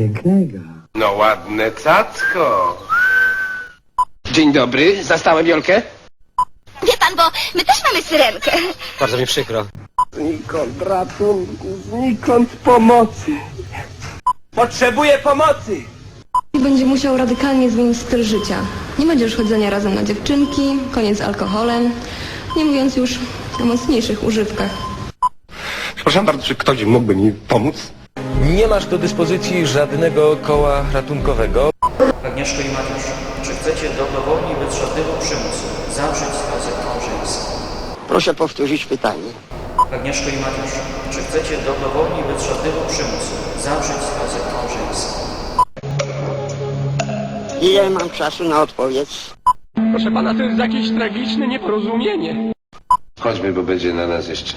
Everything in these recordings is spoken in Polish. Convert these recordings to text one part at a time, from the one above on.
pięknego. No ładne cacko. Dzień dobry, zastałem Wiolkę? Wie pan, bo my też mamy syrenkę. Bardzo mi przykro. Znikąd ratunku, znikąd pomocy. Potrzebuję pomocy! Będzie musiał radykalnie zmienić styl życia. Nie będzie już chodzenia razem na dziewczynki, koniec z alkoholem, nie mówiąc już o mocniejszych używkach. Przepraszam bardzo, czy ktoś mógłby mi pomóc? Nie masz do dyspozycji żadnego koła ratunkowego. Agnieszko i Mariusz, czy chcecie dobrowolnie i bez żadnego przymusu zawrzeć związek małżeński? Proszę powtórzyć pytanie. Agnieszko i Mariusz, czy chcecie dobrowolnie i bez żadnego przymusu zawrzeć związek małżeński? Ile mam czasu na odpowiedź? Proszę pana, to jest jakieś tragiczne nieporozumienie. Chodźmy, bo będzie na nas jeszcze.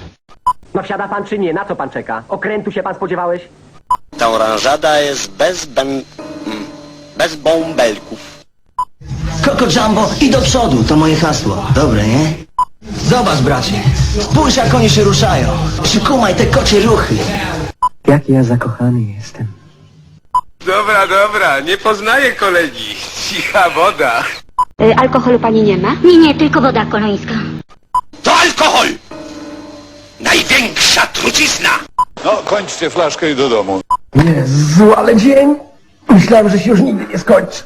No wsiada pan czy nie? Na co pan czeka? Okrętu się pan spodziewałeś? Ta oranżada jest bez bem... mm, bez bąbelków. Koko Jumbo i do przodu, to moje hasło. Dobre, nie? Zobacz, bracie. Spójrz, jak oni się ruszają. Przykumaj te kocie ruchy. Jaki ja zakochany jestem. Dobra, dobra, nie poznaję kolegi. Cicha woda. Y, alkoholu pani nie ma? Nie, nie, tylko woda kolońska. Największa trucizna! No, kończcie flaszkę i do domu. Jezu, ale dzień! Myślałem, że się już nigdy nie skończy.